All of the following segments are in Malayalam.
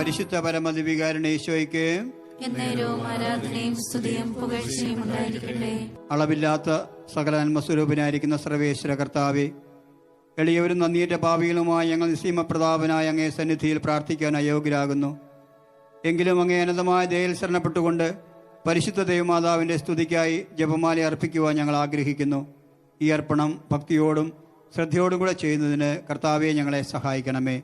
പരിശുദ്ധ ഉണ്ടായിരിക്കട്ടെ. അളവില്ലാത്ത സകല നന്മസ്വരൂപനായിരിക്കുന്ന സർവേശ്വര കർത്താവെ എളിയവരും നന്ദിയേറ്റ ഭാവികളുമായി ഞങ്ങൾ നിസീമപ്രതാപനായ അങ്ങേ സന്നിധിയിൽ പ്രാർത്ഥിക്കാൻ അയോഗ്യരാകുന്നു. എങ്കിലും അങ്ങേ അനന്തമായ ദയയിൽ ശരണപ്പെട്ടുകൊണ്ട് പരിശുദ്ധ ദൈവമാതാവിന്റെ സ്തുതിക്കായി ജപമാല അർപ്പിക്കുവാൻ ഞങ്ങൾ ആഗ്രഹിക്കുന്നു. ഈ അർപ്പണം ഭക്തിയോടും ശ്രദ്ധയോടും കൂടെ ചെയ്യുന്നതിന് കർത്താവെ ഞങ്ങളെ സഹായിക്കണമേ.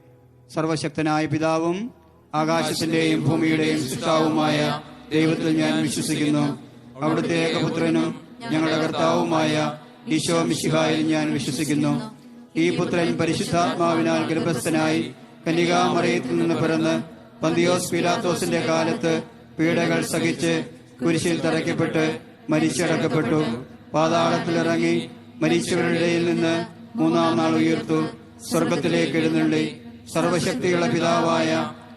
സർവശക്തനായ പിതാവും ആകാശത്തിന്റെയും ഭൂമിയുടെയും സൃഷ്ടാവുമായ ദൈവത്തിൽ ഞാൻ വിശ്വസിക്കുന്നു. അവിടുത്തെ ഏകപുത്രനും ഞങ്ങളുടെ കർത്താവുമായ ഈശോ മിശിഹായിൽ ഞാൻ വിശ്വസിക്കുന്നു. ഈ പുത്രൻ പരിശുദ്ധാത്മാവിനാൽ ഗർഭസ്ഥനായി കന്യകാമറയത്തിൽ നിന്ന് പിറന്ന് പന്തിയോസ് പീലാത്തോസിന്റെ കാലത്ത് പീഡകൾ സഹിച്ച് കുരിശിൽ തറയ്ക്കപ്പെട്ട് മരിച്ചടക്കപ്പെട്ടു. പാതാളത്തിലിറങ്ങി മരിച്ചവരുടെ നിന്ന് മൂന്നാം നാൾ ഉയർത്തു. സ്വർഗത്തിലേക്ക് എഴുന്നള്ളി. സർവശക്തിയുള്ള പിതാവായ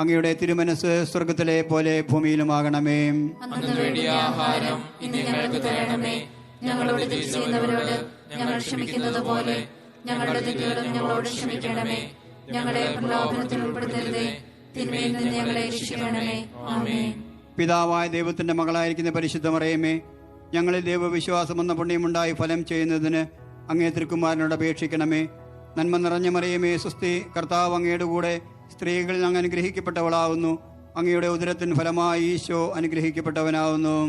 അങ്ങയുടെ തിരുമനസ് സ്വർഗത്തിലെ പോലെ ഭൂമിയിലുമാകണമേ. ഞങ്ങളോട് ഞങ്ങൾ ക്ഷമിക്കുന്നത് പോലെ ഞങ്ങളുടെ തെറ്റുകളും ഞങ്ങളോട് ക്ഷമിക്കണമേ. ഞങ്ങളെ പ്രലോഭനത്തിൽ ഉൾപ്പെടുത്തരുതേ. തിന്മയിൽ നിന്ന് ഞങ്ങളെ രക്ഷിക്കണമേ. പിതാവായ ദൈവത്തിന്റെ മകളായിരിക്കുന്ന പരിശുദ്ധ മറിയമേ ഞങ്ങളിൽ ദൈവവിശ്വാസം എന്ന പുണ്യമുണ്ടായി ഫലം ചെയ്യുന്നതിന് അങ്ങേ തിരുക്കുമാരനോട് അപേക്ഷിക്കണമേ. നന്മ നിറഞ്ഞ മറിയമേ സുസ്തി കർത്താവ് അങ്ങയുടെ കൂടെ സ്ത്രീകളിൽ അങ്ങ് അനുഗ്രഹിക്കപ്പെട്ടവളാവുന്നു. അങ്ങയുടെ ഉദരത്തിന് ഫലമായി ഈശോ അനുഗ്രഹിക്കപ്പെട്ടവനാവുന്നു.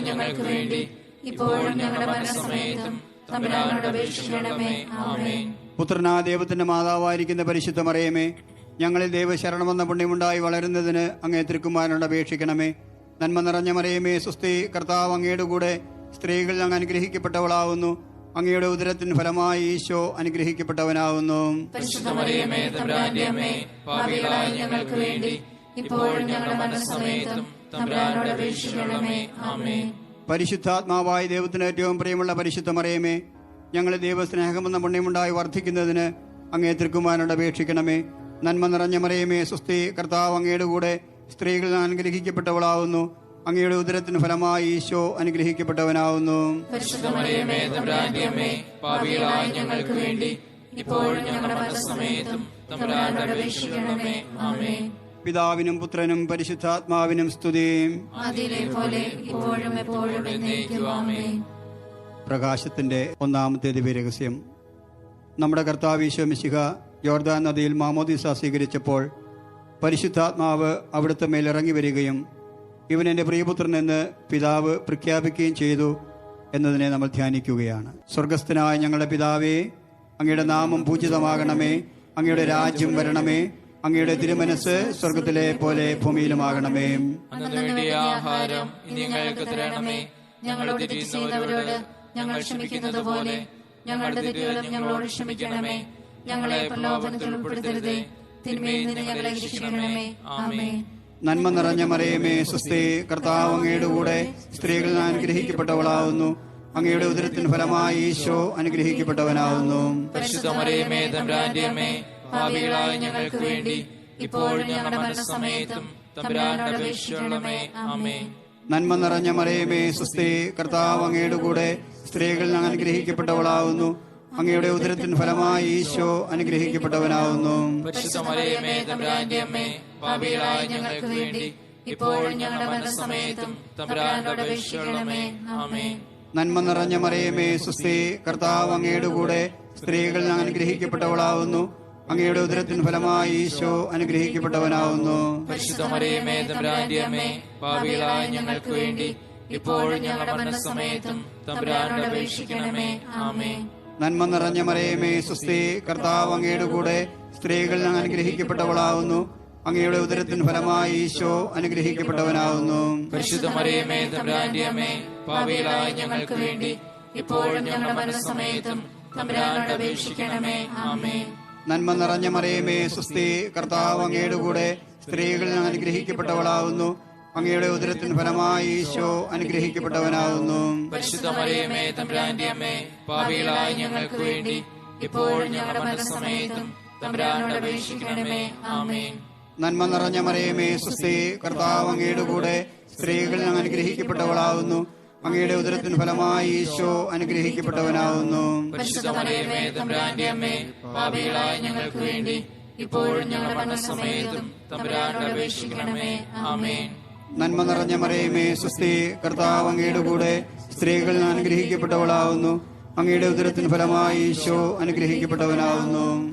ഞങ്ങൾക്ക് വേണ്ടി ഇപ്പോഴും ഞങ്ങളുടെ പുത്രനാ ദൈവത്തിന്റെ മാതാവായിരിക്കുന്ന പരിശുദ്ധ മറിയമേ ഞങ്ങളിൽ ദൈവശരണമെന്ന പുണ്യമുണ്ടായി വളരുന്നതിന് അങ്ങേ തിരുക്കുമാരനോട് അപേക്ഷിക്കണമേ. നന്മ നിറഞ്ഞ മറിയമേ സുസ്തി കർത്താവ് അങ്ങയുടെ കൂടെ സ്ത്രീകളിൽ അങ്ങ് അനുഗ്രഹിക്കപ്പെട്ടവളാവുന്നു. അങ്ങയുടെ ഉദരത്തിന് ഫലമായി ഈശോ അനുഗ്രഹിക്കപ്പെട്ടവനാവുന്നു. ഞങ്ങൾക്ക് വേണ്ടി ഇപ്പോഴും ഞങ്ങളുടെ മനസ്സമേതം തമ്പുരാനോട് അപേക്ഷിക്കണമേ. ആമേ പരിശുദ്ധാത്മാവായ ദൈവത്തിന് ഏറ്റവും പ്രിയമുള്ള പരിശുദ്ധ മറിയമേ ഞങ്ങളെ ദൈവസ്നേഹമെന്ന പുണ്യമുണ്ടായി വർദ്ധിക്കുന്നതിന് അങ്ങേ തൃക്കുമാനോട് അപേക്ഷിക്കണമേ. നന്മ നിറഞ്ഞ മറിയമേ സ്വസ്തി കർത്താവ് അങ്ങയുടെ കൂടെ സ്ത്രീകൾ അനുഗ്രഹിക്കപ്പെട്ടവളാവുന്നു. അങ്ങയുടെ ഉദരത്തിന് ഫലമായി ഈശോ അനുഗ്രഹിക്കപ്പെട്ടവനാവുന്നു. ഞങ്ങൾക്ക് വേണ്ടി ഇപ്പോഴും പിതാവിനും പുത്രനും പരിശുദ്ധാത്മാവിനും സ്തുതി. പ്രകാശത്തിന്റെ ഒന്നാമത്തെ ദിവ്യരഹസ്യം. നമ്മുടെ കർത്താവ് ഈശോ മിശിഹ യോർദാൻ നദിയിൽ മാമോദിസ സ്വീകരിച്ചപ്പോൾ പരിശുദ്ധാത്മാവ് അവിടുത്തെ മേലിറങ്ങി വരികയും ഇവൻ എന്റെ പ്രിയപുത്രൻ എന്ന് പിതാവ് പ്രഖ്യാപിക്കുകയും ചെയ്തു എന്നതിനെ നമ്മൾ ധ്യാനിക്കുകയാണ്. സ്വർഗസ്ഥനായ ഞങ്ങളുടെ പിതാവേ അങ്ങയുടെ നാമം പൂജിതമാകണമേ അങ്ങയുടെ രാജ്യം വരണമേ അങ്ങയുടെ തിരുമനസ് സ്വർഗത്തിലെ പോലെ ഭൂമിയിലുമാകണമേ. ഞങ്ങൾക്ക് തരണമേ. ഞങ്ങൾ ഞങ്ങളുടെ ഞങ്ങളോട് ക്ഷമിക്കണമേ. ഞങ്ങളെ പ്രലോഭനത്തിൽ ഉൾപ്പെടുത്തരുതേ. തിന്മയിൽ നിന്ന് ഞങ്ങളെ രക്ഷിക്കണമേ. ആമേൻ. നന്മ നിറഞ്ഞ മറിയമേ സ്വസ്തി കർത്താവ് അങ്ങയുടെ കൂടെ സ്ത്രീകൾ അനുഗ്രഹിക്കപ്പെട്ടവളാവുന്നു. അങ്ങയുടെ ഉദരത്തിന് ഫലമായി ഈശോ അനുഗ്രഹിക്കപ്പെട്ടവനാവുന്നു. ഞങ്ങൾക്ക് വേണ്ടി ഇപ്പോഴും ഞങ്ങളുടെ മരണസമയത്തും തമ്പുരാനോട് അപേക്ഷിക്കണമേ. ആമേൻ. നന്മ നിറഞ്ഞ മറിയമേ സ്വസ്തി കർത്താവ് അങ്ങയുടെ കൂടെ സ്ത്രീകൾ അനുഗ്രഹിക്കപ്പെട്ടവളാവുന്നു. അങ്ങയുടെ ഉദരത്തിന് ഫലമായി ഈശോ അനുഗ്രഹിക്കപ്പെട്ടവനാവുന്നു. പാപികളായ ഞങ്ങൾക്ക് വേണ്ടി ഇപ്പോഴും ഞങ്ങളുടെ മരണസമയത്തും തമ്പുരാനോട് അപേക്ഷിക്കണമേ. ആമേ നന്മ നിറഞ്ഞ മറിയമേ സുസ്ഥി കർത്താവ് അങ്ങയുടെ കൂടെ സ്ത്രീകൾ അനുഗ്രഹിക്കപ്പെട്ടവളാവുന്നു. അങ്ങയുടെ ഉദരത്തിന് ഫലമായി ഈശോ അനുഗ്രഹിക്കപ്പെട്ടവനാവുന്നു. പരിശുദ്ധ മറിയമേ തമ്പുരാന്റെ പാപികളായ ഞങ്ങൾക്ക് വേണ്ടി ഇപ്പോഴും ഞങ്ങളുടെ മരണസമയത്തും തമ്പുരാനോട് അപേക്ഷിക്കണമേ. ആമേൻ. നന്മ നിറഞ്ഞ മറിയമേ സുസ്ഥി കർത്താവ് അങ്ങയുടെ കൂടെ സ്ത്രീകൾ അനുഗ്രഹിക്കപ്പെട്ടവളാവുന്നു. അങ്ങയുടെ ഉദരത്തിൻ ഫലമായി ഈശോ അനുഗ്രഹിക്കപ്പെട്ടവനാകുന്നു പരിശുദ്ധ മറിയമേ തമ്പുരാന്റെ അമ്മേ പാപികളായ ഞങ്ങൾക്ക് വേണ്ടി ഇപ്പോഴും ഞങ്ങളുടെ മരണസമയത്തും തമ്പുരാനോട് അപേക്ഷിക്കണമേ. നന്മ നിറഞ്ഞ മറിയമേ സുസ്ഥി കർത്താവ് അങ്ങയുടെ കൂടെ സ്ത്രീകളിൽ അനുഗ്രഹിക്കപ്പെട്ടവളാവുന്നു. അങ്ങയുടെ ഉദരത്തിൻ ഫലമായി ഈശോ അനുഗ്രഹിക്കപ്പെട്ടവനാകുന്നു പരിശുദ്ധ മറിയമേ തമ്പുരാന്റെ അമ്മേ പാപികളായ ഞങ്ങൾക്ക് വേണ്ടി ഇപ്പോഴും ഞങ്ങളുടെ മരണസമയത്തും തമ്പുരാനോട് അപേക്ഷിക്കണമേ. ആമേൻ. നന്മ നിറഞ്ഞ മറിയമേ സുസ്ഥി കർത്താവ് അങ്ങയുടെ കൂടെ സ്ത്രീകളിൽ അങ്ങ് അനുഗ്രഹിക്കപ്പെട്ടവളാവുന്നു. അങ്ങയുടെ ഉദരത്തിന് ഫലമായി ഈശോ അനുഗ്രഹിക്കപ്പെട്ടവനാവുന്നു. ഞങ്ങൾക്ക് വേണ്ടി ഇപ്പോഴും ഞങ്ങളുടെ അപേക്ഷിക്കണമേ. ആമേൻ. നന്മ നിറഞ്ഞ മറിയമേ സുസ്ഥി കർത്താവ് അങ്ങയുടെ കൂടെ സ്ത്രീകളിൽ അനുഗ്രഹിക്കപ്പെട്ടവളാവുന്നു. അങ്ങയുടെ ഉദരത്തിന് ഫലമായി ഈശോ അനുഗ്രഹിക്കപ്പെട്ടവനാകുന്നു.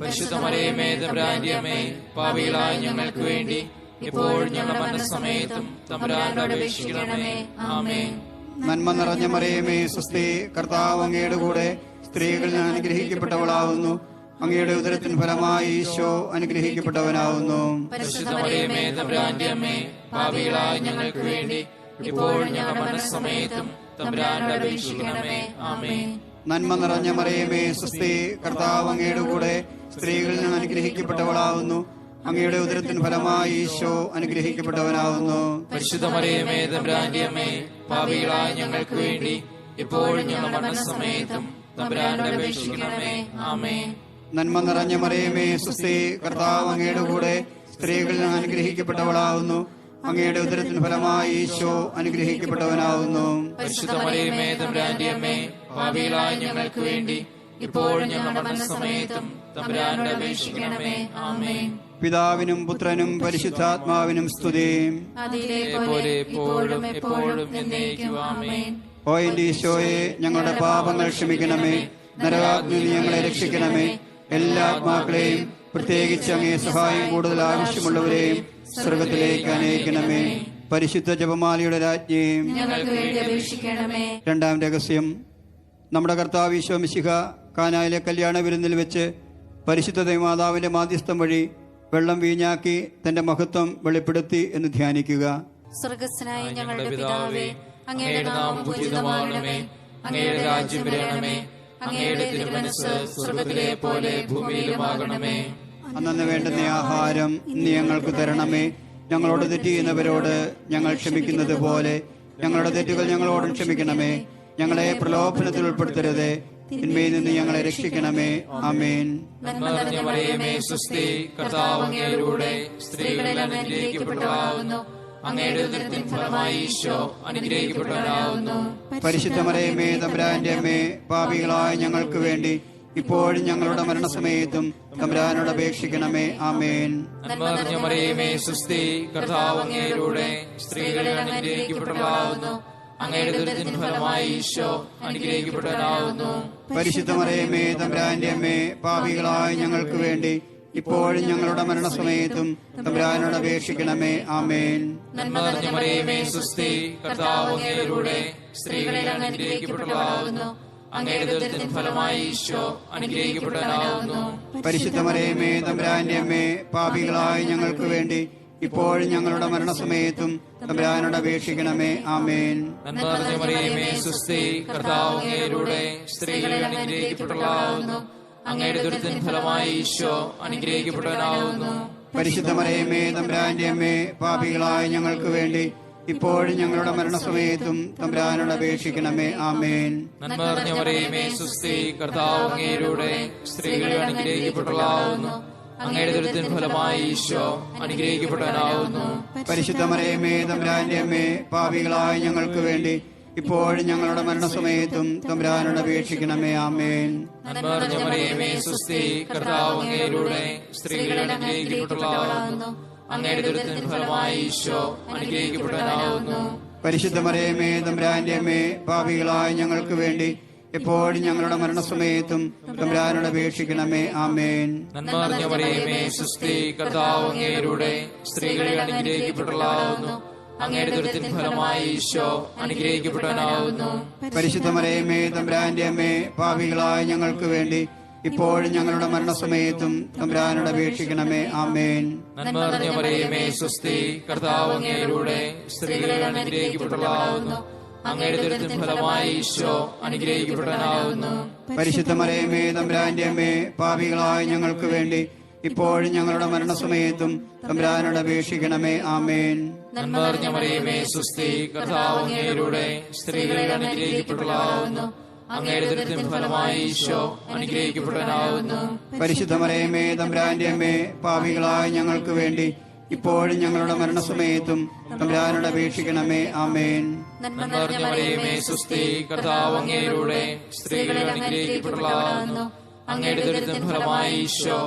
പാപികളായ ഞങ്ങൾക്ക് വേണ്ടി ഇപ്പോഴും ഞങ്ങളുടെ മരണസമയത്തും തമ്പുരാനോട് അപേക്ഷിക്കണമേ. ആമേൻ. നന്മ നിറഞ്ഞ മറിയമേ സ്വസ്തി കർത്താവ് അങ്ങയുടെ കൂടെ സ്ത്രീകളിൽ ഞാൻ അനുഗ്രഹിക്കപ്പെട്ടവളാകുന്നു. അങ്ങയുടെ ഉദരത്തിന് ഫലമായി ഈശോ അമ്മേ പാപികളായ ഞങ്ങൾക്ക് വേണ്ടി ഇപ്പോഴും ഞങ്ങളുടെ മരണസമയത്തും തമ്പുരാനോട് അപേക്ഷിക്കണമേ. ആമേൻ. നന്മ നിറഞ്ഞ മറിയമേ സുസ്ഥി കർത്താവ് അങ്ങയുടെ കൂടെ സ്ത്രീകളിൽ നിന്ന് അനുഗ്രഹിക്കപ്പെട്ടവളാവുന്നു. അങ്ങയുടെ ഉദരത്തിന് ഫലമായി ഈശോ അനുഗ്രഹിക്കപ്പെട്ടവനാവുന്നു. പരിശുദ്ധ മറിയമേ തമ്പുരാന്റെ അമ്മേ പാപികളായ ഞങ്ങൾക്ക് വേണ്ടി ഇപ്പോഴും ഞങ്ങളുടെ മരണസമയത്തും അപേക്ഷിക്കണമേ. ആമേ നന്മ നിറഞ്ഞ മറിയമേ സുസ്ഥി കർത്താവ് അങ്ങയുടെ കൂടെ സ്ത്രീകളിൽ നിന്ന് അനുഗ്രഹിക്കപ്പെട്ടവളാവുന്നു. അങ്ങയുടെ ഉദരത്തിന് ഫലമായി ഈശോ അനുഗ്രഹിക്കപ്പെട്ടവനാവുന്നു. പരിശുദ്ധ മറിയമേ തമ്പുരാന്റെ പാപികളായ ഞങ്ങൾക്ക് വേണ്ടി ഇപ്പോഴും ഞങ്ങളുടെ സമയത്തും തമ്പുരാനോട് അപേക്ഷിക്കണമേ. ആമേൻ. പിതാവിനും പുത്രനും പരിശുദ്ധാത്മാവിനും സ്തുതി. അതിലെ പോലെ എപ്പോഴും ഓ എന്റെ ഈശോയെ ഞങ്ങളുടെ പാപങ്ങൾ ക്ഷമിക്കണമേ. നരകാഗ്നി ഞങ്ങളെ രക്ഷിക്കണമേ. എല്ലാ ആത്മാക്കളെയും പ്രത്യേകിച്ച് അങ്ങേ സഹായം കൂടുതൽ ആവശ്യമുള്ളവരെയും സ്വർഗത്തിലേക്ക് അനയിക്കണമേ പരിശുദ്ധ ജപമാലയുടെ രാജ്ഞിയും രണ്ടാം രഹസ്യം. നമ്മുടെ കർത്താവ് ഈശോ മിശിഹ കാനായിലെ കല്യാണ വിരുന്നിൽ വെച്ച് പരിശുദ്ധ ദൈവമാതാവിന്റെ മാധ്യസ്ഥം വഴി വെള്ളം വീഞ്ഞാക്കി തന്റെ മഹത്വം വെളിപ്പെടുത്തി എന്ന് ധ്യാനിക്കുക. സ്വർഗസ്നായ ഞങ്ങളുടെ പിതാവേ അങ്ങയുടെ നാമം പൂജിതമാകണമേ അങ്ങയുടെ രാജ്യം വരണമേ അങ്ങയുടെ തിരുമനസ് സ്വർഗത്തിലെ പോലെ ഭൂമിയിലുമാകണമേ. അന്നു വേണ്ടുന്ന ആഹാരം ഇന്ന് ഞങ്ങൾക്ക് തരണമേ. ഞങ്ങളോട് തെറ്റ് ചെയ്യുന്നവരോട് ഞങ്ങൾ ക്ഷമിക്കുന്നത് പോലെ ഞങ്ങളുടെ തെറ്റുകൾ ഞങ്ങളോടും ക്ഷമിക്കണമേ. ഞങ്ങളെ പ്രലോഭനത്തിൽ ഉൾപ്പെടുത്തരുത്. തിന്മയിൽ നിന്ന് ഞങ്ങളെ രക്ഷിക്കണമേ. അമേൻ നന്മ നിറഞ്ഞ മറിയമേ സ്ത്രീകളിൽ പരിശുദ്ധ മറിയമേ തമ്പുരാന്റെ അമ്മേ പാപികളായ ഞങ്ങൾക്ക് വേണ്ടി ഇപ്പോഴും ഞങ്ങളുടെ മരണസമയത്തും തമ്പുരാനോട് അപേക്ഷിക്കണമേ. ആമേൻ. നന്മ നിറഞ്ഞ മറിയമേ കർത്താവ് സ്ത്രീകളിൽ അങ്ങയുടെ ഫലമായി ഈശോ അനുഗ്രഹിക്കപ്പെട്ടവനാകുന്നു. തമ്പുരാന്റെ അമ്മേ പാപികളായ ഞങ്ങൾക്ക് വേണ്ടി ഇപ്പോഴും ഞങ്ങളുടെ മരണസമയത്തും തമ്പുരാനോട് അപേക്ഷിക്കണമേ. ആമേൻ. നന്മ നിറഞ്ഞ മറിയമേ അനുഗ്രഹിക്കപ്പെട്ടവളാകുന്നു അങ്ങയുടെ ഫലമായി ഈശോ അനുഗ്രഹിക്കപ്പെട്ടവനാകുന്നു. പരിശുദ്ധ മറിയമേ തമ്പുരാന്റെ അമ്മേ പാപികളായ ഞങ്ങൾക്ക് വേണ്ടി ഇപ്പോഴും ഞങ്ങളുടെ മരണസമയത്തും തമ്പുരാനോട് അപേക്ഷിക്കണമേ. ആമേൻ. അങ്ങയുടെ ദുരിതത്തിന് ഫലമായി ഈശോ അനുഗ്രഹിക്കപ്പെട്ടവനാവുന്നു. പരിശുദ്ധ മറിയമേ തമ്പുരാന്റെ അമ്മേ പാപികളായ ഞങ്ങൾക്ക് വേണ്ടി ഇപ്പോഴും ഞങ്ങളുടെ മരണസമയത്തും തമ്പുരാനോട് അപേക്ഷിക്കണമേ. ആമേൻ. നന്മ നിറഞ്ഞ മറിയമേ സുസ്ഥി കർത്താവ് അങ്ങയിലൂടെ സ്ത്രീകളിൽ അനുഗ്രഹിക്കപ്പെട്ടവളാകുന്നു അങ്ങയുടെ ഫലമായി ഈശോ തമ്പുരാന്റെ അമ്മേ പാപികളായ ഞങ്ങൾക്ക് വേണ്ടി ഇപ്പോഴും ഞങ്ങളുടെ മരണസമയത്തും തമ്പുരാനോട് അപേക്ഷിക്കണമേ ആമേൻ. മറിയമേ സുസ്ഥി കർത്താവ് അങ്ങയിലൂടെ അനുഗ്രഹിക്കപ്പെട്ടവളാകുന്നു. അങ്ങയുടെ ഫലമായി ഈശോ തമ്പുരാന്റെ അമ്മേ പാപികളായ ഞങ്ങൾക്ക് വേണ്ടി എപ്പോഴും ഞങ്ങളുടെ മരണസമയത്തും തമ്പുരാനോട് അപേക്ഷിക്കണമേ. ആമേൻ. നന്മ നിറഞ്ഞ മറിയമേ സുസ്ഥി കർത്താവ് അങ്ങയിലൂടെ സ്ത്രീകളിൽ അനുഗ്രഹിക്കപ്പെട്ടവളാകുന്നു അങ്ങയുടെ ദുരിതത്തിൻ ഫലമായി ഈശോ അനുഗ്രഹിക്കപ്പെട്ടവനാകുന്നു പരിശുദ്ധ മറിയമേ തമ്പുരാന്റെ അമ്മേ പാവികളായ ഞങ്ങൾക്ക് വേണ്ടി ഇപ്പോഴും ഞങ്ങളുടെ മരണസമയത്തും തമ്പുരാനോട് അപേക്ഷിക്കണമേ. ആമേൻ. നന്മ മറിയമേ സുസ്ഥി കർത്താവ് അങ്ങയിലൂടെ സ്ത്രീകളിൽ അങ്ങയുടെ ദുരിതത്തിൻ ഫലമായി ഈശോ തമ്പുരാന്റെ അമ്മേ പാപികളായ ഞങ്ങൾക്ക് വേണ്ടി ഇപ്പോഴും ഞങ്ങളുടെ മരണസമയത്തും തമ്പുരാനോട് അപേക്ഷിക്കണമേ ആമേൻ. നന്മ നിറഞ്ഞ മറിയമേ സുസ്തി കർത്താവ് അങ്ങയിലൂടെ സ്ത്രീകളിൽ അനുഗ്രഹിക്കപ്പെട്ടവളാവുന്നു അങ്ങയുടെ ദുരിതത്തിൻ ഫലമായി ഈശോ അനുഗ്രഹിക്കപ്പെട്ടവനാവുന്നു പരിശുദ്ധമരയമേ തമ്പുരാന്റെ അമ്മേ പാപികളായ ഞങ്ങൾക്ക് വേണ്ടി ഇപ്പോഴും ഞങ്ങളുടെ മരണസമയത്തും തമ്പുരാനോട് അപേക്ഷിക്കണമേ ആമേൻ. നന്മ നിറഞ്ഞ മറിയമേ സുസ്ഥി കർത്താവ് അങ്ങയിലൂടെ സ്ത്രീകളിൽ അനുഗ്രഹിക്കപ്പെട്ടവളാവുന്നു അങ്ങയുടെ ദുരിതത്തിൻ ഫലമായി ഈശോ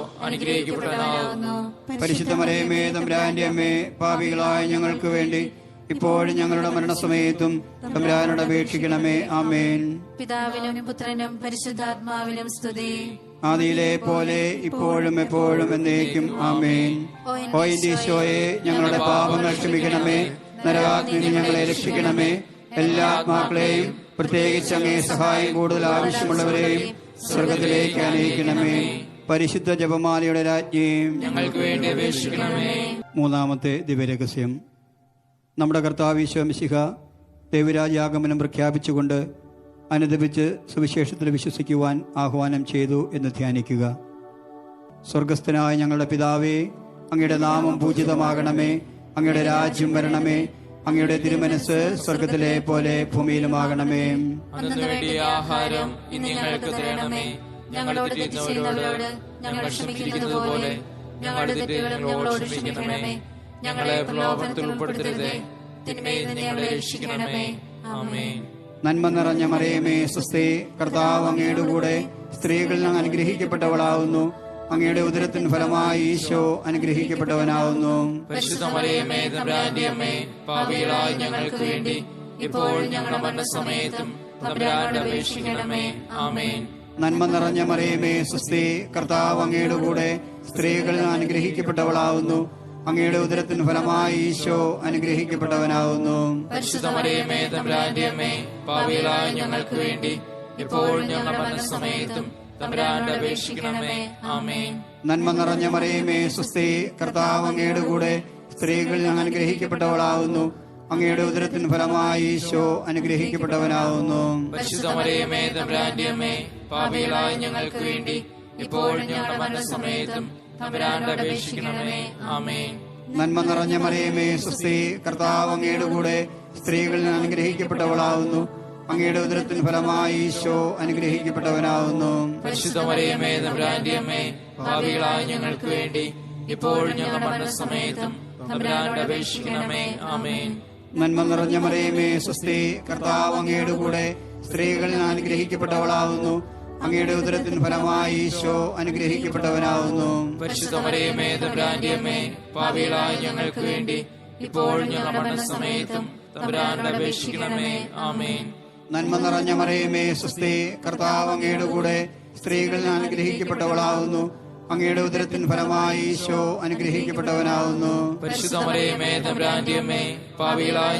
തമ്പുരാന്റെ അമ്മേ പാപികളായ ഞങ്ങൾക്ക് വേണ്ടി ഇപ്പോഴും ഞങ്ങളുടെ മരണസമയത്തും തമ്പുരാനോട് അപേക്ഷിക്കണമേ. ആമേൻ. പിതാവിനും പുത്രനും പരിശുദ്ധാത്മാവിനും സ്തുതി. ആദിയിലെ പോലെ ഇപ്പോഴും എപ്പോഴും എന്നേക്കും ആമേൻ. ഓ ഈശോയെ ഞങ്ങളുടെ പാപങ്ങൾ ക്ഷമിക്കണമേ. നരകാഗ്നി ഞങ്ങളെ രക്ഷിക്കണമേ. എല്ലാ ആത്മാക്കളെയും പ്രത്യേകിച്ച് അങ്ങേ സഹായം കൂടുതൽ ആവശ്യമുള്ളവരെയും സ്വർഗത്തിലേക്ക് അനയിക്കണമേ പരിശുദ്ധ ജപമാലയുടെ രാജ്ഞിയും ഞങ്ങൾക്ക് വേണ്ടി അപേക്ഷിക്കണമേ. മൂന്നാമത്തെ ദിവ്യരഹസ്യം. നമ്മുടെ കർത്താവ് ഈശോമിശിഹ ദൈവരാജാഗമനം പ്രഖ്യാപിച്ചുകൊണ്ട് അനുദപിച്ച് സുവിശേഷത്തിൽ വിശ്വസിക്കുവാൻ ആഹ്വാനം ചെയ്തു എന്ന് ധ്യാനിക്കുക. സ്വർഗസ്ഥനായ ഞങ്ങളുടെ പിതാവേ അങ്ങയുടെ നാമം പൂജിതമാകണമേ. അങ്ങയുടെ രാജ്യം വരണമേ. അങ്ങയുടെ തിരുമനസ് സ്വർഗത്തിലെ പോലെ ഭൂമിയിലുമാകണമേ. ആഹാരം ഞങ്ങൾക്ക് തരണമേ. ഞങ്ങളോട് തെറ്റ് ചെയ്യുന്നവരോട് ഞങ്ങൾ ക്ഷമിക്കുന്നത് പോലെ ഞങ്ങളുടെ തെറ്റുകളും ഞങ്ങളോട് ക്ഷമിക്കണമേ. ഞങ്ങളെ പ്രലോഭനത്തിൽ ഉൾപ്പെടുത്തരുതേ. തിന്മയിൽ ഞങ്ങളെ രക്ഷിക്കണമേ. നന്മ നിറഞ്ഞ മറിയമേ സ്വസ്തി കർത്താവ് അങ്ങയുടെ കൂടെ സ്ത്രീകളിൽ അങ്ങ് അനുഗ്രഹിക്കപ്പെട്ടവളാവുന്നു. അങ്ങയുടെ ഉദരത്തിന് ഫലമായി ഈശോ അനുഗ്രഹിക്കപ്പെട്ടവനാവുന്നു. പരിശുദ്ധ മറിയമേ തമ്പുരാന്റെ പാപികളായ ഞങ്ങൾക്ക് വേണ്ടി ഇപ്പോഴും ഞങ്ങളുടെ മരണസമയത്തും തമ്പുരാനോട് അപേക്ഷിക്കണമേ. ആമേൻ. നന്മ നിറഞ്ഞ മറിയമേ സുസ്തി കർത്താവ് അങ്ങയുടെ കൂടെ സ്ത്രീകളിൽ അനുഗ്രഹിക്കപ്പെട്ടവളാവുന്നു. അങ്ങയുടെ ഉദരത്തിന് ഫലമായി ഈശോ അനുഗ്രഹിക്കപ്പെട്ടവനാവുന്നു. ഞങ്ങൾക്ക് വേണ്ടി ഇപ്പോഴും ഞങ്ങളുടെ മരണസമയത്തും ആമേൻ. നന്മ നിറഞ്ഞ മറിയമേ സുസ്ഥി കർത്താവ് അങ്ങയുടെ കൂടെ സ്ത്രീകൾ അങ്ങ് അനുഗ്രഹിക്കപ്പെട്ടവളാവുന്നു. അങ്ങയുടെ ഉദരത്തിന് ഫലമായി ഈശോ അനുഗ്രഹിക്കപ്പെട്ടവനാവുന്നു. പാപികളായ ഞങ്ങൾക്ക് വേണ്ടി ഇപ്പോഴും ഞങ്ങളുടെ മരണസമയത്തും തമ്പുരാനോട് അപേക്ഷിക്കണമേ ആമേൻ. നന്മ നിറഞ്ഞ മറിയമേ സുസ്ഥി കർത്താവ് അങ്ങയുടെ കൂടെ സ്ത്രീകളിൽ ഞാൻ അനുഗ്രഹിക്കപ്പെട്ടവളാവുന്നു. അങ്ങയുടെ ഉദരത്തിന് ഫലമായി ഈശോ അനുഗ്രഹിക്കപ്പെട്ടവനാവുന്നു. പരിശുദ്ധമറിയമേ തമ്പുരാന്റെ അമ്മേ പാപികളായ ഞങ്ങൾക്ക് വേണ്ടി ഇപ്പോഴും ഞങ്ങളുടെ മരണസമയത്തും തമ്പുരാനോട് അപേക്ഷിക്കണമേ. ആമേൻ. നന്മ നിറഞ്ഞ മറിയമേ സ്വസ്തി കർത്താവ് അങ്ങയുടെ കൂടെ സ്ത്രീകളിൽ അനുഗ്രഹിക്കപ്പെട്ടവളാകുന്നു അനുഗ്രഹിക്കപ്പെട്ടവളാവുന്നു. അങ്ങയുടെ ഉദരത്തിന് ഫലമായി ഈശോ അനുഗ്രഹിക്കപ്പെട്ടവനാവുന്നു. പരിശുദ്ധമറിയമേ തമ്പുരാന്റെ അമ്മേ പാപികളായ ഞങ്ങൾക്ക് വേണ്ടി ഇപ്പോഴും ഞങ്ങളുടെ മരണസമയത്തും തമ്പുരാനോട് അപേക്ഷിക്കണമേ. ആമേൻ. നന്മ നിറഞ്ഞ മറിയമേ സുസ്ഥി കർത്താവ് അങ്ങയുടെ കൂടെ സ്ത്രീകളിൽ അനുഗ്രഹിക്കപ്പെട്ടവളാവുന്നു. അങ്ങയുടെ ഉദരത്തിന് ഫലമായി ഈശോ അനുഗ്രഹിക്കപ്പെട്ടവനാവുന്നു. പരിശുദ്ധ മറിയമേ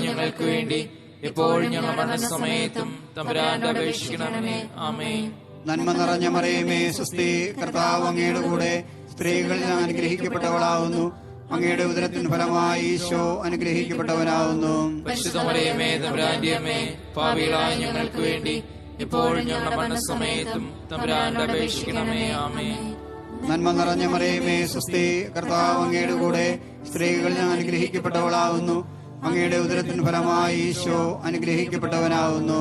ഞങ്ങൾക്ക് വേണ്ടി എപ്പോഴും ഞങ്ങൾ മരണസമയത്തും അപേക്ഷിക്കണമേ. നന്മ നിറഞ്ഞ മറിയമേ സുസ്ഥി കർത്താവ് അങ്ങയുടെ കൂടെ സ്ത്രീകളിൽ അനുഗ്രഹിക്കപ്പെട്ടവളാവുന്നു. അങ്ങയുടെ ഉദരത്തിന് ഫലമായി ഈശോ അനുഗ്രഹിക്കപ്പെട്ടവനാവുന്നു തമ്പുരാന്റെ പാപികളായ ഞങ്ങൾക്ക് വേണ്ടി ഇപ്പോഴും ഞങ്ങളുടെ മരണസമയത്തും അപേക്ഷിക്കണമേ നന്മ നിറഞ്ഞ മറിയമേ സ്വസ്തി കർത്താവ് അങ്ങയുടെ കൂടെ സ്ത്രീകളിൽ ഞാൻ അനുഗ്രഹിക്കപ്പെട്ടവളാവുന്നു അങ്ങയുടെ ഉദരത്തിന് ഫലമായി ഈശോ അനുഗ്രഹിക്കപ്പെട്ടവനാവുന്നു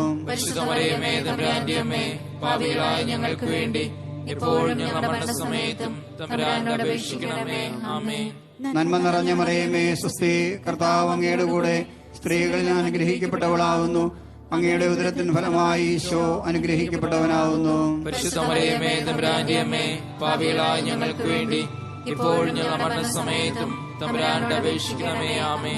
പാപികളായ ഞങ്ങൾക്ക് വേണ്ടി ഇപ്പോഴും ഞങ്ങളുടെ മരണസമയത്തും തമ്പുരാനോട് അപേക്ഷിക്കണമേ ആമേൻ. നന്മ നിറഞ്ഞ മറിയമേ സ്വസ്തി കർത്താവ് അങ്ങയുടെ കൂടെ സ്ത്രീകളിൽ അനുഗ്രഹിക്കപ്പെട്ടവളാവുന്നു. അങ്ങയുടെ ഉദരത്തിൻ ഫലമായി ഈശോ അനുഗ്രഹിക്കപ്പെട്ടവനാവുന്നു. പാപികളായ ഞങ്ങൾക്ക് വേണ്ടി ഞങ്ങളുടെ മരണസമയത്തും അപേക്ഷിക്കണമേ ആമേ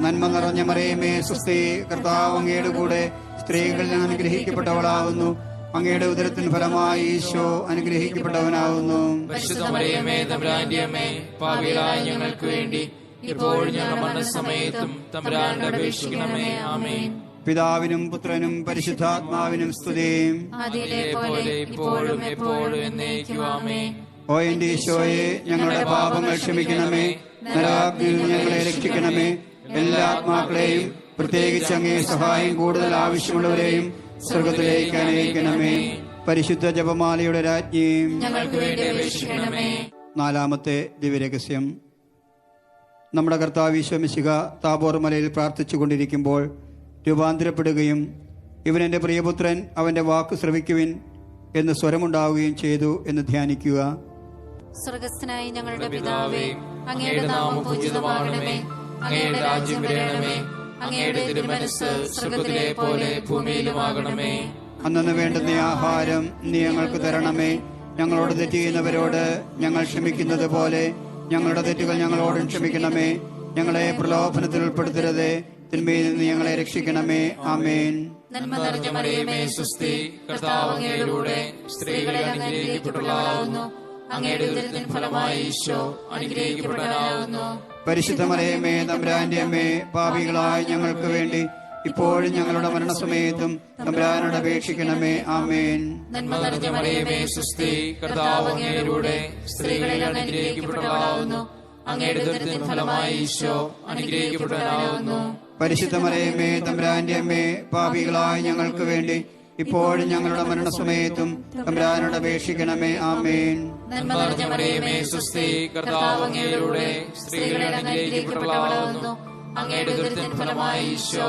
നന്മ നിറഞ്ഞ മറിയമേ സ്വസ്തി കർത്താവ് അങ്ങയുടെ കൂടെ സ്ത്രീകളിൽ അനുഗ്രഹിക്കപ്പെട്ടവളാവുന്നു. അങ്ങയുടെ ഉദരത്തിന് ഫലമായി ഈശോ പാപികളായ ഞങ്ങൾക്ക് വേണ്ടി ഇപ്പോൾ ഞങ്ങളുടെ സമയത്തും അപേക്ഷിക്കണമേ. പിതാവിനും പുത്രനും പരിശുദ്ധാത്മാവിനും സ്തുതിയും ഇപ്പോഴും എപ്പോഴും ഓ എന്റെ ഈശോയെ ഞങ്ങളുടെ പാപങ്ങൾ ക്ഷമിക്കണമേ. നരാഗ്നിയിൽ ഞങ്ങളെ രക്ഷിക്കണമേ. എല്ലാ ആത്മാക്കളെയും പ്രത്യേകിച്ച് അങ്ങേ സഹായം കൂടുതൽ ആവശ്യമുള്ളവരെയും സ്വർഗത്തിലേക്ക് അനയിക്കണമേ പരിശുദ്ധ ജപമാലയുടെ രാജ്ഞിയും ഞങ്ങൾക്ക് വേണ്ടി അപേക്ഷിക്കണമേ. നാലാമത്തെ ദിവ്യരഹസ്യം. നമ്മുടെ കർത്താവ് വിശ്വമിശിക താബോർ മലയിൽ പ്രാർത്ഥിച്ചു കൊണ്ടിരിക്കുമ്പോൾ രൂപാന്തരപ്പെടുകയും ഇവൻ എന്റെ പ്രിയപുത്രൻ അവന്റെ വാക്ക് ശ്രവിക്കുവിൻ എന്ന് സ്വരമുണ്ടാവുകയും ചെയ്തു എന്ന് ധ്യാനിക്കുക. സ്വർഗസ്ഥനായി ഞങ്ങളുടെ പിതാവേ അങ്ങയുടെ നാമം പൂജിതമാകണമേ. അങ്ങയുടെ രാജ്യം വരണമേ. അങ്ങയുടെ തിരുമനസ് സ്വർഗത്തിലെ പോലെ ഭൂമിയിലുമാകണമേ. അന്നു വേണ്ടുന്ന ആഹാരം നീ ഞങ്ങൾക്ക് തരണമേ. ഞങ്ങളോട് തെറ്റ് ചെയ്യുന്നവരോട് ഞങ്ങൾ ക്ഷമിക്കുന്നത് പോലെ ഞങ്ങളുടെ തെറ്റുകൾ ഞങ്ങളോടും ക്ഷമിക്കണമേ. ഞങ്ങളെ പ്രലോഭനത്തിൽ ഉൾപ്പെടുത്തരുതേ. തിന്മയിൽ നിന്ന് ഞങ്ങളെ രക്ഷിക്കണമേ. ആമേൻ. നന്മ നിറഞ്ഞ മറിയമേ സുസ്തി കർത്താവ് അങ്ങയുടെ സ്ത്രീകളെ അങ്ങയുടെ ദുരിതത്തിൻ ഫലമായി ഈശോ അനുഗ്രഹിക്കപ്പെടാനാവുന്നു പരിശുദ്ധ മറിയമേ തമ്പുരാന്റെ അമ്മേ പാപികളായ ഞങ്ങൾക്ക് വേണ്ടി ഇപ്പോഴും ഞങ്ങളുടെ മരണസമയത്തും തമ്പുരാനോട് അപേക്ഷിക്കണമേ. ആമേൻ. നന്മ നിറഞ്ഞ മറിയമേ സുസ്തി കർത്താവ് അങ്ങയുടെ സ്ത്രീകളിൽ അനുഗ്രഹിക്കപ്പെട്ടവളാവുന്നു അങ്ങയുടെ ദുരിതത്തിൻ ഫലമായി ഈശോ അനുഗ്രഹിക്കപ്പെട്ടവനാവുന്നു പരിശുദ്ധ മറിയമേ തമ്പുരാന്റെ അമ്മേ പാപികളായ ഞങ്ങൾക്ക് വേണ്ടി ഇപ്പോഴും ഞങ്ങളുടെ മരണസമയത്തും തമ്പുരാനോട് അപേക്ഷിക്കണമേ. ആമേൻ. അങ്ങയുടെ ദുരിതത്തിൻ ഫലമായി ഈശോ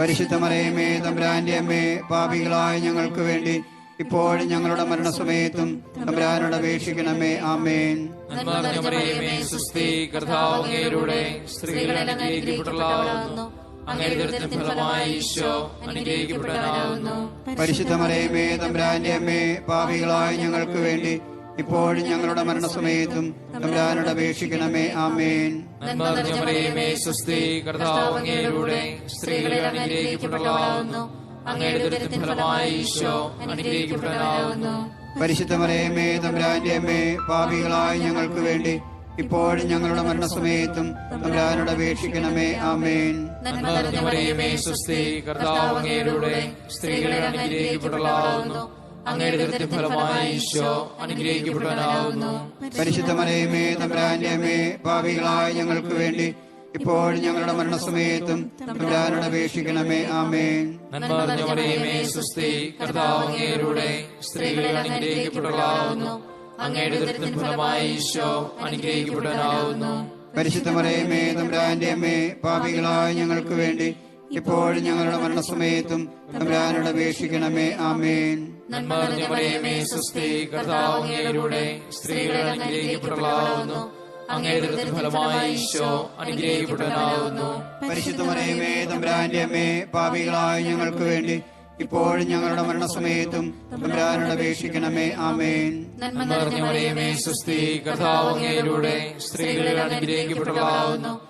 പരിശുദ്ധ മറിയമേ തമ്പുരാന്റെ അമ്മേ പാപികളായ ഞങ്ങൾക്ക് വേണ്ടി ഇപ്പോഴും ഞങ്ങളുടെ മരണസമയത്തും തമ്പുരാനോട് അപേക്ഷിക്കണമേ. ആമേൻ. സ്ത്രീകളെ സുസ്തി തമ്പ്രാന്റെ അമ്മേ പാപികളായ ഞങ്ങൾക്ക് വേണ്ടി ഇപ്പോഴും ഞങ്ങളുടെ മരണസമയത്തും തമ്പുരാനോട് അപേക്ഷിക്കണമേ ആമേൻ. പരിശുദ്ധമറിയമേ തമ്പുരാന്റെ അമ്മേ പാപികളായ ഞങ്ങൾക്ക് വേണ്ടി ഇപ്പോഴും ഞങ്ങളുടെ മരണസമയത്തും തമ്പുരാനോട് അപേക്ഷിക്കണമേ ആമേൻ. അനുഗ്രഹിക്കപ്പെട്ടവളാവുന്നു ഈശോ അനുഗ്രഹിക്കപ്പെട്ടവനാവുന്നു തമ്പുരാന്റെ അമ്മേ പാപികളായ ഞങ്ങൾക്ക് വേണ്ടി ഇപ്പോഴും ഞങ്ങളുടെ മരണസമയത്തും തമ്പുരാനോട് അപേക്ഷിക്കണമേ ആമേൻ. സ്ത്രീകളെ അനുഗ്രഹിക്കപ്പെടലാവുന്നു അനുഗ്രഹിക്കപ്പെട്ടവളാവുന്നു അങ്ങയുടെ ദുരിതത്തിൻ ഫലമായി ഈശോ മറിയമേ തമ്പുരാന്റെ അമ്മേ പാപികളായ ഞങ്ങൾക്ക് വേണ്ടി ഇപ്പോഴും ഞങ്ങളുടെ മരണസമയത്തും തമ്പുരാനോട് അപേക്ഷിക്കണമേ. ആമേൻ. നന്മ നിറഞ്ഞ മറിയമേ സുസ്തി കർത്താവ് അങ്ങയുടെ സ്ത്രീകളിൽ അനുഗ്രഹിക്കപ്പെട്ടവളാവുന്നു അങ്ങയുടെ ദുരിതത്തിൻ ഫലമായി ഈശോ അനുഗ്രഹിക്കപ്പെട്ടവനാവുന്നു പരിശുദ്ധ മറിയമേ തമ്പുരാന്റെ അമ്മേ പാപികളായ ഞങ്ങൾക്ക് വേണ്ടി ഇപ്പോഴും ഞങ്ങളുടെ മരണസമയത്തും തമ്പുരാനോട് അപേക്ഷിക്കണമേ. ആമേൻ. നന്മ നന്മ നിറഞ്ഞ മറിയമേ സുസ്തി കർത്താവ് അങ്ങയുടെ സ്ത്രീകളിൽ അനുഗ്രഹിക്കപ്പെട്ടവനാവുന്നു.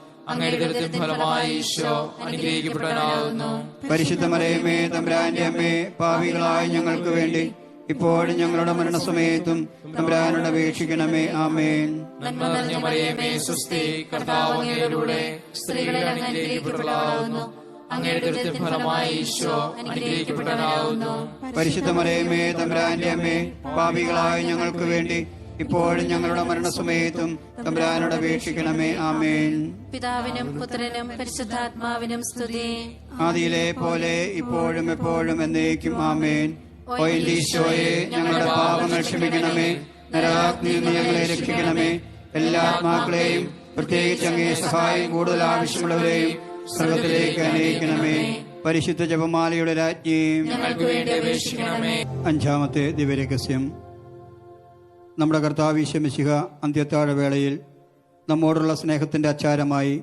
പരിശുദ്ധ മറിയമേ തമ്പുരാന്റെ അമ്മേ പാവികളായ ഞങ്ങൾക്ക് വേണ്ടി ഇപ്പോഴും ഞങ്ങളുടെ മരണസമയത്തും തമ്പ്രാനോട് അപേക്ഷിക്കണമേ. ആമേൻ. നന്മ നിറഞ്ഞ മറിയമേ സുസ്തി കർത്താവ് അങ്ങയുടെ സ്ത്രീകളിൽ അനുഗ്രഹിക്കപ്പെട്ടവളാവുന്നു. അങ്ങയുടെ ദുരിതത്തിൻ ഫലമായി ഈശോ അനുഗ്രഹിക്കപ്പെട്ടവനാവുന്നു പരിശുദ്ധ മറിയമേ തമ്പുരാന്റെ അമ്മേ പാപികളായ ഞങ്ങൾക്ക് വേണ്ടി ഇപ്പോഴും ഞങ്ങളുടെ മരണസമയത്തും തമ്പുരാനോട് അപേക്ഷിക്കണമേ. ആമേൻ. പിതാവിനും പുത്രനും പരിശുദ്ധാത്മാവിനും സ്തുതി. ആദിയിലെ പോലെ ഇപ്പോഴും എപ്പോഴും എന്നേക്കും. ആമേൻ. ഓ ഈശോയെ ഞങ്ങളുടെ പാപങ്ങൾ ക്ഷമിക്കണമേ. നരാഗ്നിയിൽ ഞങ്ങളെ രക്ഷിക്കണമേ. എല്ലാ ആത്മാക്കളെയും പ്രത്യേകിച്ച് അങ്ങേ സഹായം കൂടുതൽ ആവശ്യമുള്ളവരെയും സ്വർഗത്തിലേക്ക് അനയിക്കണമേ പരിശുദ്ധ ജപമാലയുടെ രാജ്ഞിയും അഞ്ചാമത്തെ ദിവ്യരഹസ്യം. നമ്മുടെ കർത്താവ് ഈശ്വമിശിഹ അന്ത്യത്താഴ വേളയിൽ നമ്മോടുള്ള സ്നേഹത്തിന്റെ അച്ചാരമായി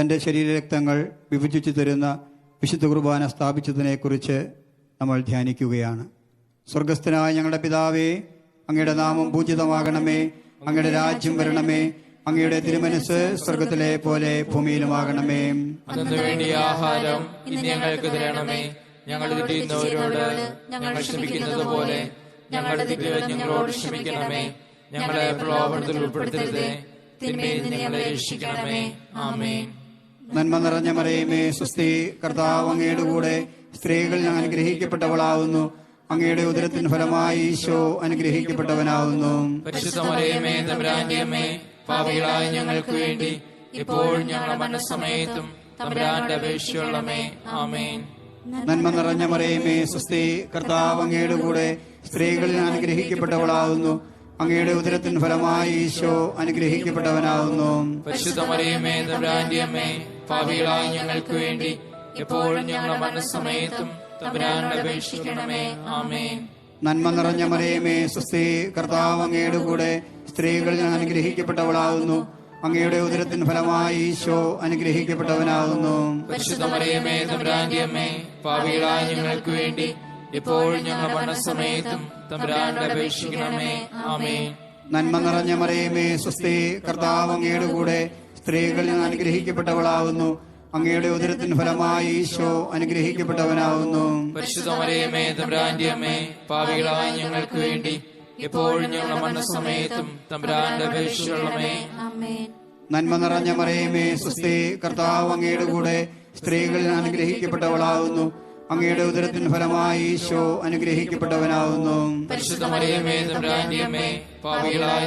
തന്റെ ശരീരരക്തങ്ങൾ വിഭജിച്ചു തരുന്ന വിശുദ്ധ കുർബാന സ്ഥാപിച്ചതിനെക്കുറിച്ച് നമ്മൾ ധ്യാനിക്കുകയാണ്. സ്വർഗസ്ഥനായ ഞങ്ങളുടെ പിതാവേ അങ്ങയുടെ നാമം പൂജിതമാകണമേ. അങ്ങയുടെ രാജ്യം വരണമേ. അങ്ങയുടെ തിരുമനസ് സ്വർഗത്തിലെ പോലെ ഭൂമിയിലുമാകണമേ. അന്നു വേണ്ടിയ ആഹാരം ഇന്ന് ഞങ്ങൾക്ക് തരണമേ. ഞങ്ങൾ തിരിയുന്നവരോട് ഞങ്ങൾ ക്ഷമിക്കുന്നത് പോലെ ഞങ്ങളുടെ ഞങ്ങളോട് ക്ഷമിക്കണമേ. ഞങ്ങളെ പ്രലോഭനത്തിൽ ഉൾപ്പെടുത്തരുതേ. തിന്മയിൽ ഞങ്ങളെ രക്ഷിക്കണമേ. ആമേ നന്മ നിറഞ്ഞ മറിയമേ സുസ്ഥി കർത്താവ് അങ്ങയുടെ കൂടെ സ്ത്രീകൾ ഞാൻ അനുഗ്രഹിക്കപ്പെട്ടവളാവുന്നു. അങ്ങയുടെ ഉദരത്തിന് ഫലമായി ഈശോ അനുഗ്രഹിക്കപ്പെട്ടവനാവുന്നു. പാപികളായ ഞങ്ങൾക്ക് വേണ്ടി ഇപ്പോഴും ഞങ്ങളുടെ മനസ്സമയത്തും തമ്പുരാന്റെ അപേക്ഷയുള്ളമേ ആമേൻ. നന്മ നിറഞ്ഞ മറിയമേ സ്വസ്തി കർത്താവ് അങ്ങയുടെ കൂടെ സ്ത്രീകളിൽ അനുഗ്രഹിക്കപ്പെട്ടവളാകുന്നു. അങ്ങയുടെ ഉദരത്തിൻ ഫലമായി ഈശോ അനുഗ്രഹിക്കപ്പെട്ടവനാകുന്നു. പരിശുദ്ധ മറിയമേ തമ്പുരാന്റെ അമ്മേ പാപികളായ ഞങ്ങൾക്ക് വേണ്ടി എപ്പോഴും ഞങ്ങളുടെ മനസ്സമയത്തും തമ്പുരാനോട് അപേക്ഷിക്കണമേ. ആമേൻ. നന്മ നിറഞ്ഞ മറിയമേ സ്വസ്തി കർത്താവ് അങ്ങയുടെ കൂടെ സ്ത്രീകളിൽ ഞാൻ അനുഗ്രഹിക്കപ്പെട്ടവളാകുന്നു അങ്ങയുടെ ഉദരത്തിൻ ഫലമായി ഈശോ അനുഗ്രഹിക്കപ്പെട്ടവനാകുന്നു പരിശുദ്ധ മറിയമേ തമ്പുരാന്റെ അമ്മേ പാപികളായ ഞങ്ങൾക്ക് വേണ്ടി എപ്പോഴും ഞങ്ങളുടെ മനസ്സമയത്തും തമ്പുരാനോട് അപേക്ഷിക്കണമേ. ആമേൻ. നന്മ നിറഞ്ഞ മറിയമേ സ്വസ്തി കർത്താവ് അങ്ങയുടെ കൂടെ സ്ത്രീകളിൽ ഞാൻ അനുഗ്രഹിക്കപ്പെട്ടവളാകുന്നു അങ്ങയുടെ ഉദരത്തിൻ ഫലമായി ഈശോ അനുഗ്രഹിക്കപ്പെട്ടവനാകുന്നു പരിശുദ്ധ മറിയമേ തമ്പുരാന്റെ അമ്മേ പാപികളായ ഞങ്ങൾക്ക് വേണ്ടി എപ്പോഴും ഞങ്ങളുടെ മനസ്സമയത്തും തമ്പുരാന്റെ അപേക്ഷിച്ചുള്ളമേ നന്മ നിറഞ്ഞ മറിയമേ സുസ്ഥി കർത്താവ് അങ്ങയുടെ കൂടെ സ്ത്രീകളിൽ അനുഗ്രഹിക്കപ്പെട്ടവളാകുന്നു അനുഗ്രഹിക്കപ്പെട്ടവളാവുന്നു. അങ്ങയുടെ ഉദരത്തിൻ ഫലമായി ഈശോ അനുഗ്രഹിക്കപ്പെട്ടവനാകുന്നു പരിശുദ്ധ മറിയമേ തമ്പുരാന്റെ അമ്മേ പാപികളായ